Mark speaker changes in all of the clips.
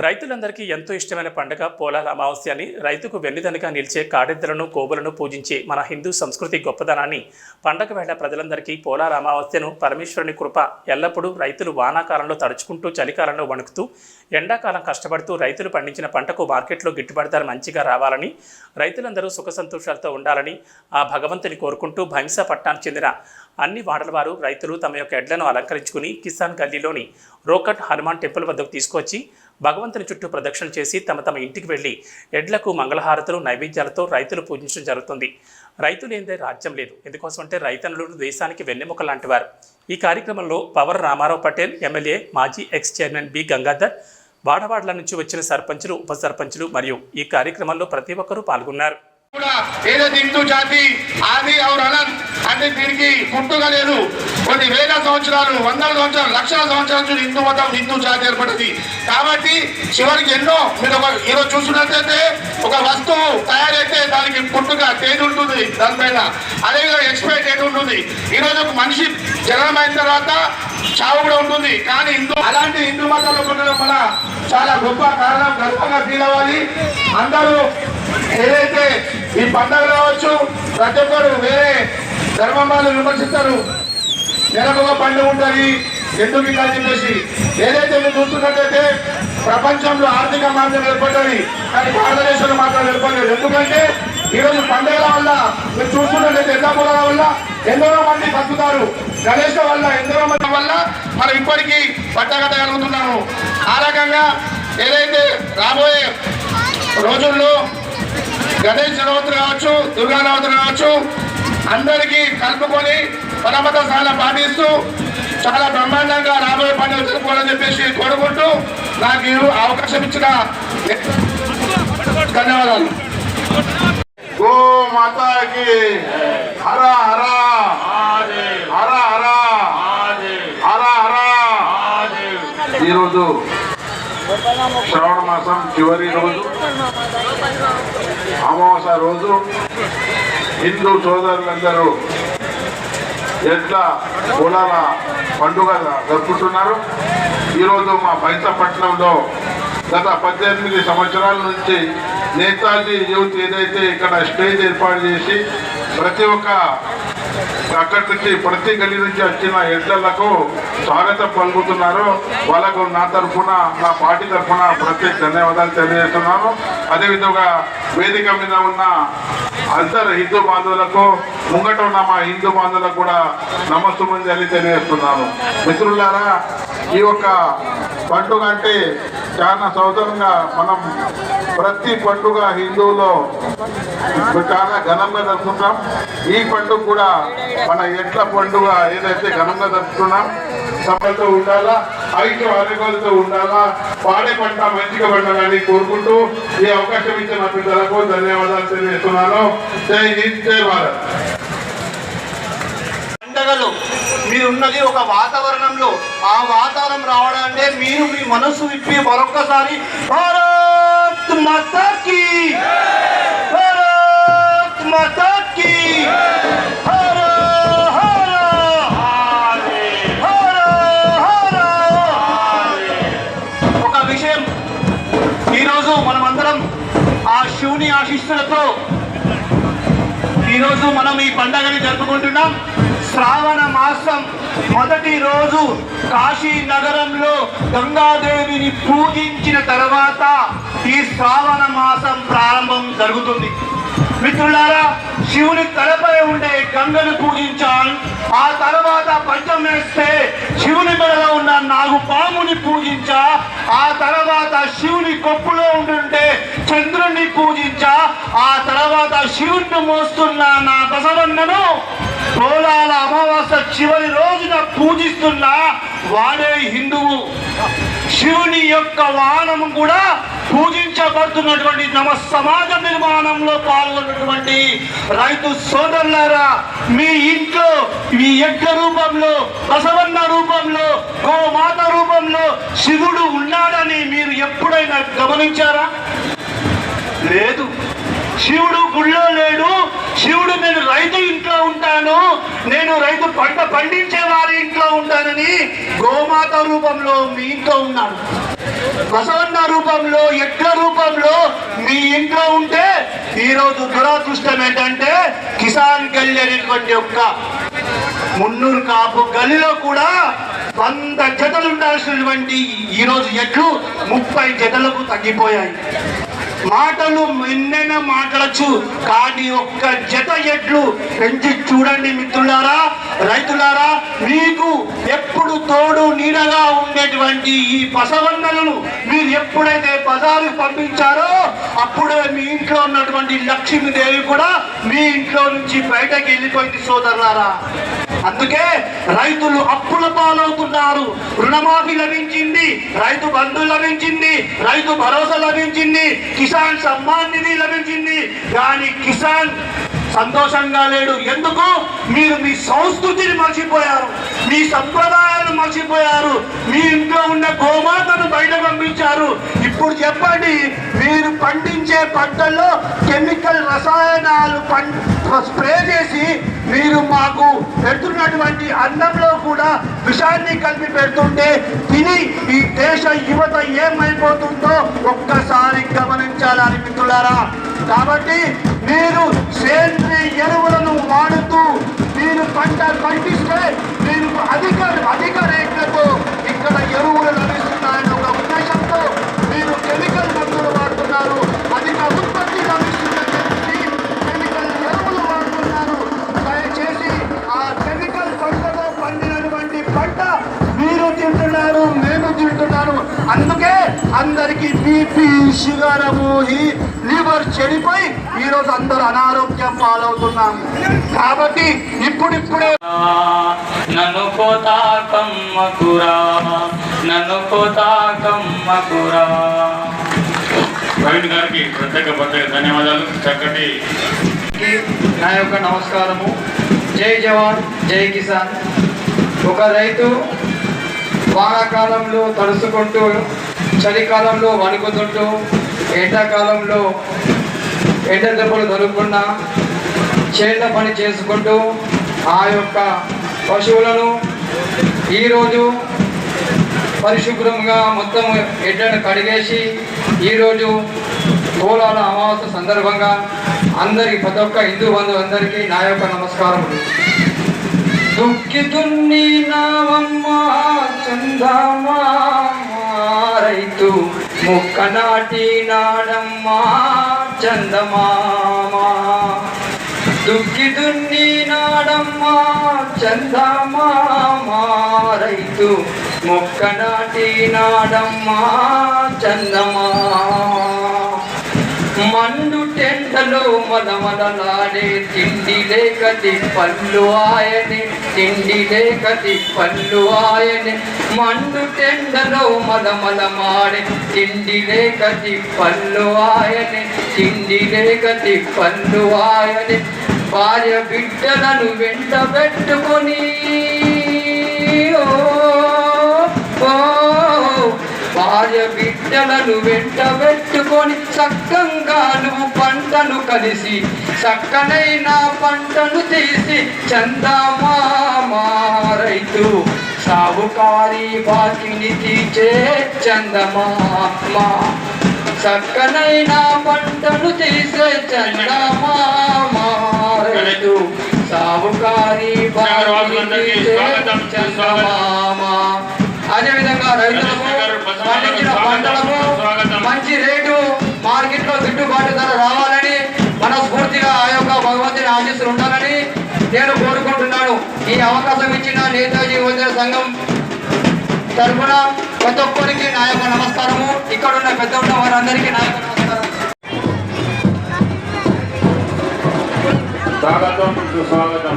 Speaker 1: రైతులందరికీ ఎంతో ఇష్టమైన పండుగ పోలాల అమావాస్య అని రైతుకు వెన్నుదనగా నిలిచే కాడెద్దలను కోబులను పూజించే మన హిందూ సంస్కృతి గొప్పదనాన్ని పండగ వేళ ప్రజలందరికీ పోలాల అమావాస్యను పరమేశ్వరుని కృప ఎల్లప్పుడూ రైతులు వానాకాలంలో తడుచుకుంటూ చలికాలంలో వణుకుతూ ఎండాకాలం కష్టపడుతూ రైతులు పండించిన పంటకు మార్కెట్లో గిట్టుబాటు ధర మంచిగా రావాలని రైతులందరూ సుఖ సంతోషాలతో ఉండాలని ఆ భగవంతుని కోరుకుంటూ భైంస పట్టానికి చెందిన అన్ని వాడల వారు రైతులు తమ యొక్క ఎడ్లను అలంకరించుకుని కిసాన్ గల్లీలోని రోకట్ హనుమాన్ టెంపుల్ వద్దకు తీసుకొచ్చి భగవంతుని చుట్టూ ప్రదక్షిణలు చేసి తమ తమ ఇంటికి వెళ్ళి ఎడ్లకు మంగళహారతులు నైవేద్యాలతో రైతులు పూజించడం జరుగుతుంది. రైతు లేనిదే రాజ్యం లేదు. ఎందుకోసం అంటే రైతన్నులు దేశానికి వెన్నెముక లాంటివారు. ఈ కార్యక్రమంలో పవర్ రామారావు పటేల్ ఎమ్మెల్యే మాజీ ఎక్స్ చైర్మన్ బి గంగాధర్ వాడవాడల నుంచి వచ్చిన సర్పంచులు ఉప సర్పంచులు మరియు ఈ కార్యక్రమంలో ప్రతి ఒక్కరూ పాల్గొన్నారు.
Speaker 2: కూడా అంటే దీనికి పుట్టుగా లేదు. కొన్ని వేల సంవత్సరాలు వందల సంవత్సరాలు లక్షల సంవత్సరాల నుంచి హిందూ మతం హిందూ జాతి ఏర్పడింది. కాబట్టి చివరికి ఎన్నో మీరు ఒక ఈరోజు చూసినట్లయితే ఒక వస్తువు తయారైతే దానికి పుట్టుక తేదీ ఉంటుంది దానిపైన. అదేవిధంగా ఎక్స్పైర్ డేట్ ఉంటుంది. ఈరోజు ఒక మనిషి జననమైన తర్వాత చావు కూడా ఉంటుంది. కానీ హిందూ అలాంటి హిందూ మతంలో ఉండడం వల్ల చాలా గొప్ప కారణం గర్వంగా ఫీల్ అవ్వాలి. అందరూ ఏదైతే ఈ పండుగ రావచ్చు ప్రతి ఒక్కరు వేరే ధర్మం వాళ్ళు విమర్శిస్తారు. నెలకొక పండుగ ఉంటుంది ఎందుకు ఇంకా చెప్పేసి. ఏదైతే మీరు చూస్తున్నట్టయితే ప్రపంచంలో ఆర్థిక మార్గం ఏర్పడ్డది కానీ భారతదేశంలో మాత్రం ఏర్పడలేదు. ఎందుకంటే ఈరోజు పండుగల వల్ల మీరు చూస్తున్నట్టయితే ఎన్నో పొలాల వల్ల ఎందరో మంది బతుకుతారు. గణేష్ వల్ల ఎందరో మంది వల్ల మనం ఇప్పటికీ పట్టగట్టగలుగుతున్నాము ఆ రకంగా ఏదైతే రాబోయే రోజుల్లో గణేష్ నవరాత్రి కావచ్చు దుర్గా నవరాత్రి కావచ్చు అందరికీ కలుపుకొని పరమత స్థానం పాటిస్తూ చాలా బ్రహ్మాండంగా రాబోయే పండుగ జరుపుకోవాలని చెప్పేసి కోరుకుంటూ నాకు ఈ అవకాశం ఇచ్చిన ధన్యవాదాలు.
Speaker 3: గో మాతాకి హర హర హర హర హర హర. ఈరోజు శ్రావణ మాసం చివరి రోజు. అమావాస్య రోజు. హిందూ సోదరులందరూ ఎట్లా కులాల పండుగ జరుపుకుంటున్నారు. ఈరోజు మా పైసపట్నంలో గత పద్దెనిమిది సంవత్సరాల నుంచి నేతాజీ యూత్ ఏదైతే ఇక్కడ స్టేజ్ ఏర్పాటు చేసి ప్రతి ఒక్క అక్కడి ప్రతి గలి నుంచి వచ్చిన ఎడ్లకు స్వాగతం పలుకుతున్నారు. వాళ్ళకు నా తరఫున నా పార్టీ తరఫున ప్రత్యేక ధన్యవాదాలు తెలియజేస్తున్నాను. అదేవిధంగా వేదిక మీద ఉన్న అందరు హిందూ బాంధవులకు ముంగట ఉన్న మా హిందూ బాంధవులకు కూడా నమస్సుమంజలి తెలియజేస్తున్నాను. మిత్రులారా ఈ యొక్క పండుగ అంటే చాలా సౌకర్యంగా మనం ప్రతి పండుగ హిందువులో చాలా ఘనంగా జరుపుకుంటాం. ఈ పండుగ కూడా మన ఎట్ల పండుగ ఏదైతే ఘనంగా జరుపుకున్నాం సభలతో ఉండాలా? ఐక్య అనుకూలతో ఉండాలా? పాడే పంట మంచిగా పండాలని కోరుకుంటూ ఈ అవకాశం ఇచ్చిన పిల్లలకు ధన్యవాదాలు తెలియజేస్తున్నాను. జై హింద్ జై భారత్.
Speaker 4: పండగలు మీరున్నది ఒక వాతావరణంలో. ఆ వాతావరణం రావడాలంటే మీరు మీ మనస్సు విప్పి మరొక్కసారి భారత్ మాతాకి! భారత్ మాతాకి! ఆశిస్తులతో ఈరోజు మనం ఈ పండగని జరుపుకుంటున్నాం. శ్రావణ మాసం మొదటి రోజు కాశీ నగరంలో గంగాదేవిని పూజించిన తర్వాత ఈ శ్రావణ మాసం ప్రారంభం జరుగుతుంది. మిత్రులారా శివుని తలపై ఉండే గంగను పూజించాలి. ఆ తర్వాత పంచం వేస్తే శివుని మెడలో ఉన్న నాగు పాముని పూజించా. ఆ తర్వాత శివుని కొప్పులో ఉంటుంటే చంద్రుణ్ణి పూజించా. ఆ తర్వాత శివుణ్ణి మోస్తున్న నా బసవన్నను పోలాల అమావాస్య చివరి రోజున పూజిస్తున్న వాడే హిందువు. శివుని యొక్క వాహనం కూడా పూజించబడుతున్నటువంటి నమ సమాజ నిర్మాణంలో పాల్గొన్నటువంటి రైతు సోదరులారా మీ ఇంట్లో మీ యజ్ఞ రూపంలో బసవన్న రూపంలో గోమాత రూపంలో శివుడు ఉన్నాడని మీరు ఎప్పుడైనా గమనించారా? లేదు. శివుడు గుళ్ళో లేడు. శివుడు నేను రైతు ఇంట్లో ఉంటాను. నేను రైతు పంట పండించే వారి ఇంట్లో ఉంటానని గోమాత రూపంలో మీ ఇంట్లో ఉన్నాను బసవన్న రూపంలో ఎడ్ల రూపంలో మీ ఇంట్లో ఉంటే ఈరోజు దురాదృష్టం ఏంటంటే కిసాన్ గల్లి అనేటువంటి యొక్క మున్నూరు కాపు గల్లిలో కూడా వంద జతలు ఉండాల్సినటువంటి ఈరోజు ఎట్లు ముప్పై జతలకు తగ్గిపోయాయి. మాటలు ఎన్నైనా మాట్లాడచ్చు కానీ ఒక్క జత ఎట్లు పెంచి చూడండి మిత్రులారా రైతులారా మీకు ఎప్పుడు తోడు నీడగా ఉండేటువంటి ఈ పసవన్నలను మీరు ఎప్పుడైతే పదాలు పంపించారో అప్పుడే మీ ఇంట్లో ఉన్నటువంటి లక్ష్మీదేవి కూడా మీ ఇంట్లో నుంచి బయటకు వెళ్ళిపోయింది సోదరులారా. అందుకే రైతులు అప్పుల పాలవుతున్నారు. రుణమాఫీ లభించింది రైతు బంధు లభించింది రైతు భరోసా లభించింది కిసాన్ సమ్మాన్ నిధి లభించింది. కానీ కిసాన్ సంతోషంగా లేడు. ఎందుకు? మీరు మీ సంస్కృతిని మర్చిపోయారు. మీ సంప్రదాయాలు మర్చిపోయారు. మీ ఇంట్లో ఉన్న గోమాతను బయట పంపించారు. ఇప్పుడు చెప్పండి మీరు పండించే పంటల్లో కెమికల్ రసాయనాలు పం స్ప్రే చేసి మీరు మాకు పెడుతున్నటువంటి అన్నంలో కూడా విషాన్ని కలిపి పెడుతుంటే తిని ఈ దేశ యువత ఏమైపోతుందో ఒక్కసారి గమనించాలని మిత్రులారా. కాబట్టి మీరు సేంద్రియ ఎరువులను వాడుతూ మీరు పంట పండిస్తే బీపీ షుగర్ ఈ లివర్ చెడిపోయి ఈరోజు అందరూ అనారోగ్యం పాలవుతున్నాం కాబట్టి ఇప్పుడిప్పుడే
Speaker 5: నన్ను కోతాకమ్మకురా నన్ను కోతాకమ్మకురా
Speaker 3: ప్రవీణ్ గారికి ప్రత్యేక ప్రత్యేక ధన్యవాదాలు. చక్కటి
Speaker 6: నా యొక్క నమస్కారము. జై జవాన్ జై కిసాన్. ఒక రైతు వానాకాలంలో తడుచుకుంటూ చలికాలంలో వణుకుతుంటూ ఎండాకాలంలో ఎండ దెబ్బలు దొరుకున్నా చేళ్ళ పని చేసుకుంటూ ఆ యొక్క పశువులను ఈరోజు పరిశుభ్రంగా మొత్తం ఎడ్లను కడిగేసి ఈరోజు కోలాల అమావాస్య సందర్భంగా అందరికి ప్రతి ఒక్క హిందూ బంధువులందరికీ నా యొక్క నమస్కారం దుక్కి దున్ని నావమ్మ చందమా. రైతు ముక్క నాటి నాడమ్మా చందమామా. దుక్కి దున్ని నాడమ్మా చందమామా రైతు మొక్క నాటి నాడమ్మా చందమామా మండు టెంటలో మలమలలాడే తిండి లేకటి పళ్ళు ఆయనే తిండి లేకటి పళ్ళు ఆయనే. మండు టెండలో మలమలమాడే తిండి లేకటి పళ్ళు ఆయనే తిండి లేకటి పళ్ళు ఆయనే. భార్య బిడ్డలను వెంట పెట్టుకొని ఓ. భార్య బిడ్డలను వెంట పెట్టుకొని సక్కంగా నువ్వు పంటను కలిసి చక్కనైన పంటను తీసి చందమామా రైతు సాగుకారి బాకిని తీర్చే చందమామా. చక్కనైన పంటను తీసే చందమామా రైతు సాగుకారి బాకిని తీర్చే చందమామా. అదేవిధంగా రైతులకు పండించిన పంటలకు మంచి రేటు మార్కెట్లో గిట్టుబాటు ధర రావాలని మనస్ఫూర్తిగా ఆ యొక్క భగవంతుని ఆశీస్సులు ఉండాలని నేను కోరుకుంటున్నాను. ఈ అవకాశం ఇచ్చిన నేతాజీ యువజన సంఘం తరఫున ప్రతి ఒక్కరికి నా యొక్క నమస్కారము. ఇక్కడ ఉన్న పెద్ద ఉన్న వారందరికీ నా యొక్క నమస్కారం.
Speaker 3: స్వాగతం. సుస్వాగతం.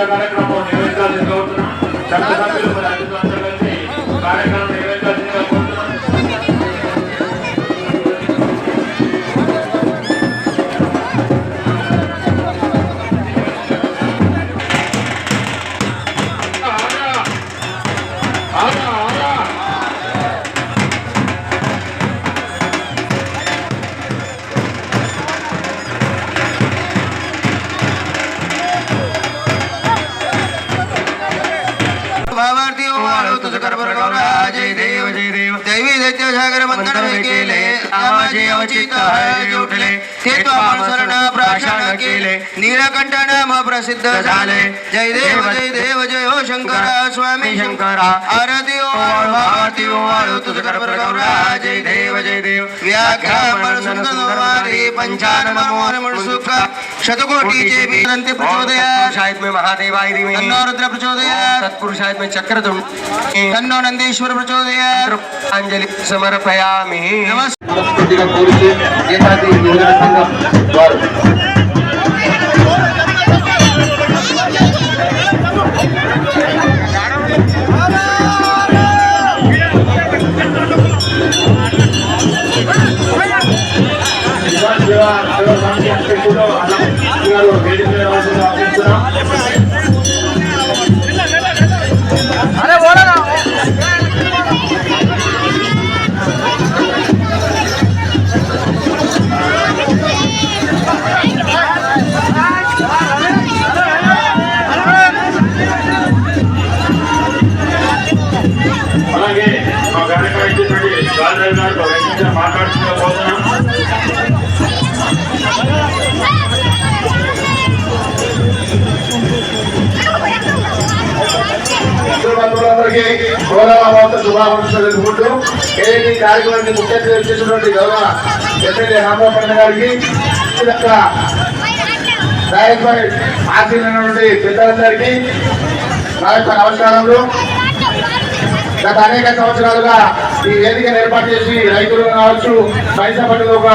Speaker 3: పూజ కార్యక్రమం నిర్వహించాల్సి కోరుతున్నాం. చట్ట సభ్యులు
Speaker 7: Ah. अवचित उठले ते तो प्राशन केले नीलकंठ नाम प्रसिद्ध झाले। जय देव जय देव जय हो शंकर स्वामी शंकरा आरती ओ आरती ओ तुझ कर गौरा जय देव जय देव। सुंदर पंचान मनोहर शतकोटीचे विनंती प्रचोदयात। शायद में महादेवाय दिवे तन्नो रुद्र प्रचोदयात। तत्पुरुषायत में तन्नो नंदीश्वर प्रचोदयात। अंजलि समर्पयामि। नमस्कार
Speaker 2: మనస్ఫూర్తిగా కోరితే నేతాజీ యువజన సంఘం వారు.
Speaker 3: అలాగే ఇచ్చినటువంటి గాంధీ గారు మాట్లాడుతున్న
Speaker 2: బంధువులందరికీ గౌరవ శుభాకాంక్షలు తెలుపుకుంటూ ఏదైతే కార్యక్రమానికి ముఖ్య అతిథిగా గౌరవ ఎమ్మెల్యే రామపట్న గారికి ఈ యొక్క పెద్దలందరికీ నా యొక్క నమస్కారములు. గత అనేక సంవత్సరాలుగా ఈ వేదికను ఏర్పాటు చేసి రైతులు కావచ్చు పైసా పట్టుకు ఒక